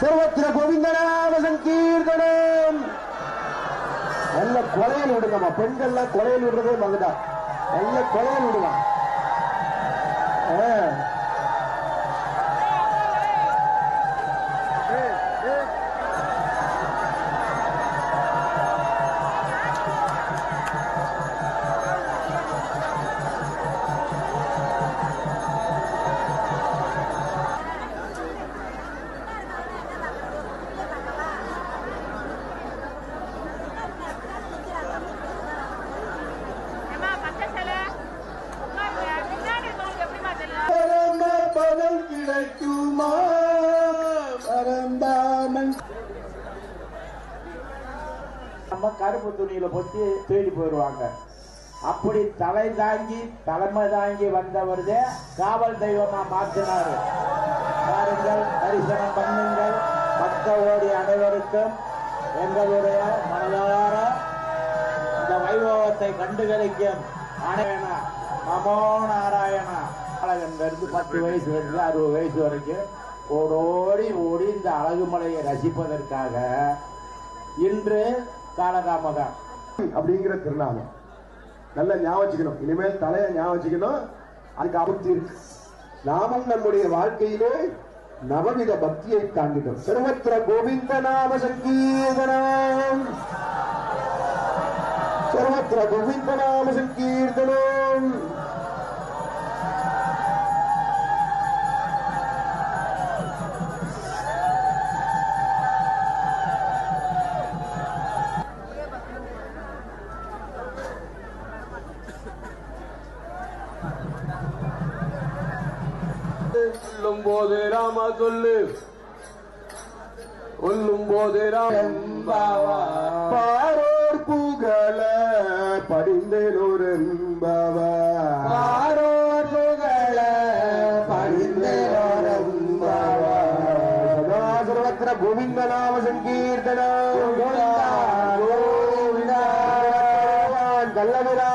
சர்வத்திர கோவிந்தநாம சங்கீர்த்தனம். நல்ல கொலையில் விடுங்கம்மா. பெண்கள்லாம் கொலையில் விடுறதே மகுதா நல்ல கொலையில் விடுவான் நம்ம கருப்பு துணியில பொத்தி தேடி போயிடுவாங்க. அப்படி தலை தாங்கி தலைமை தாங்கி வந்தவர்தே காவல் தெய்வமா மாற்றினாரு பாருங்கள் தரிசனம் பண்ணுங்கள். பக்த ஓடி அனைவருக்கும் எங்களுடைய மனதார இந்த வைபவத்தை கண்டுகளிக்கும். அனைவனா நமோ நாராயணா. இருந்து பத்து வயசுல இருந்து அறுபது வயசு வரைக்கும். ஓடோடி ஓடி இந்த அழகு மலையை ரசிப்பதற்காக இன்று காலதாமதம். அப்படிங்கிற திருநாமம். நல்லா ஞாபகம் இனிமேல் தலைய ஞாபகம் அதுக்கு அபுத்தி இருக்கு. நாமும் நம்முடைய வாழ்க்கையிலே நவவித பக்தியை காண்கிறோம் சர்வத்திர கோவிந்த நாம சங்கீர்த்தனம் சர்வத்திர கோவிந்த நாம சங்கீர்த்தனம் சொல்லும் போது ராமா சொல்லு. சொல்லும் போது பாரோர் புகழ படிந்தோரெம்பவா பாரோர் புகழ படிந்தோரெம்பவா சதா சர்வத்திர கோவிந்த நாம சங்கீர்த்தனம் கல்லவிரா